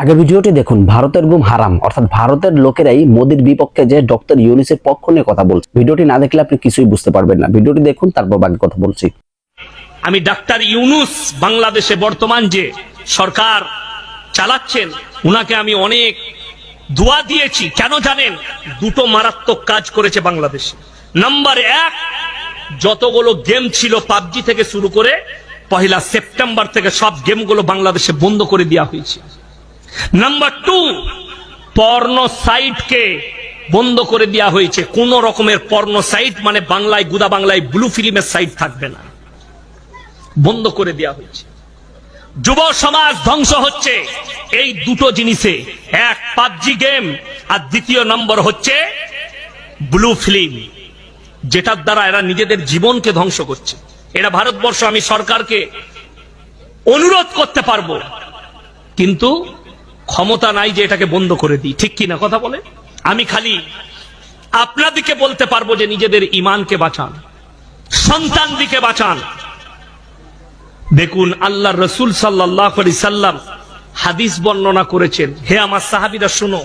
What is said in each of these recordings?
আগের ভিডিওটি দেখুন, ভারতের গুম হারাম। অর্থাৎ ভারতের লোকেরাই মোদির বিপক্ষে যে ডক্টর ইউনিসের পক্ষ নিয়ে কথা বলছে। ভিডিওটি না দেখলে আপনি কিছুই বুঝতে পারবেন না। ভিডিওটি দেখুন, তারপর বাকি কথা বলছি। আমি ডাক্তার ইউনুস বাংলাদেশে বর্তমান যে সরকার চালাচ্ছেন, উনাকে আমি অনেক দোয়া দিয়েছি। কেন জানেন? দুটো মারাত্মক কাজ করেছে বাংলাদেশ। নাম্বার এক, যতগুলো গেম ছিল পাবজি থেকে শুরু করে পহেলা সেপ্টেম্বর থেকে সব গেমগুলো বাংলাদেশে বন্ধ করে দেওয়া হয়েছে। নাম্বার টু পর্ন সাইটকে বন্ধ করে দেওয়া হয়েছে। কোন রকমের পর্ন সাইট মানে বাংলায়, গুদা বাংলায় ব্লু ফিল্মের সাইট থাকবে না। বন্ধ করে দেওয়া হয়েছে। যুব সমাজ ধ্বংস হচ্ছে। এই দুটো জিনিসে। এক, পাবজি গেম আর দ্বিতীয় নম্বর হচ্ছে ব্লু ফিল্ম যেটার দ্বারা এরা নিজেদের জীবনকে ধ্বংস করছে। এরা ভারতবর্ষ, আমি সরকারকে অনুরোধ করতে পারব। কিন্তু ক্ষমতা নাই যে এটাকে বন্ধ করে দিই। ঠিক কি না কথা বলে? আমি খালি আপনাদিকে বলতে পারব যে নিজেদের ইমানকে বাঁচান সন্তান দিকে বাঁচান। দেখুন আল্লাহ রসুল সাল্লাহ সাল্লাম হাদিস বর্ণনা করেছেন। হে আমার সাহাবিরা, শুনো,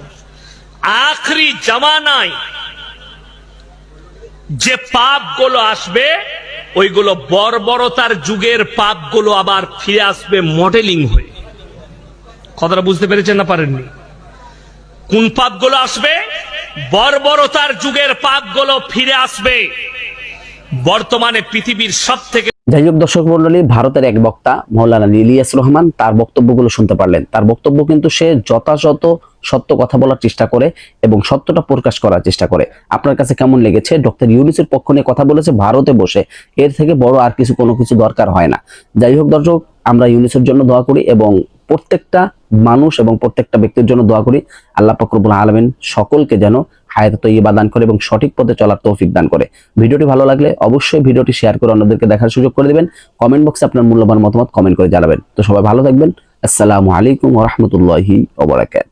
আখরি জামানায় যে পাপগুলো আসবে, ওইগুলো বর্বরতার যুগের পাপগুলো আবার ফিরে আসবে মডেলিং হয়ে। কথাটা বুঝতে পেরেছেন না পারেননি? কোন পাপগুলো আসবে? বর্বরতার যুগের পাপগুলো ফিরে আসবে। বর্তমানে পৃথিবীর সব থেকে যাই হোক দর্শক মন্ডলী ভারতের এক বক্তা, মৌলানা ইলিয়াস রহমান, তার বক্তব্যগুলো শুনতে পারলেন। তার বক্তব্য কিন্তু সে যথাযথ সত্য কথা বলার চেষ্টা করে এবং সত্যটা প্রকাশ করার চেষ্টা করে। আপনার কাছে কেমন লেগেছে? ডক্টর ইউনিসের পক্ষ নিয়ে কথা বলেছে, ভারতে বসে। এর থেকে বড় আর কিছু কোনো কিছু দরকার হয় না। যাই হোক দর্শক, আমরা ইউনিসের জন্য দোয়া করি এবং প্রত্যেকটা মানুষ এবং প্রত্যেকটা ব্যক্তির জন্য দোয়া করি, আল্লাহ ফকরবুল আলমিন সকলকে যেন হায়াত তৈবা দান করে এবং সঠিক পথে চলার তৌফিক দান করে। ভিডিওটি ভালো লাগলে অবশ্যই ভিডিওটি শেয়ার করে অন্যদেরকে দেখার সুযোগ করে দেবেন। কমেন্ট বক্সে আপনার মূল্যবান মতামত কমেন্ট করে জানাবেন। তো সবাই ভালো থাকবেন। আসসালামু আলাইকুম রহমতুল্লাহি ওবরাকাত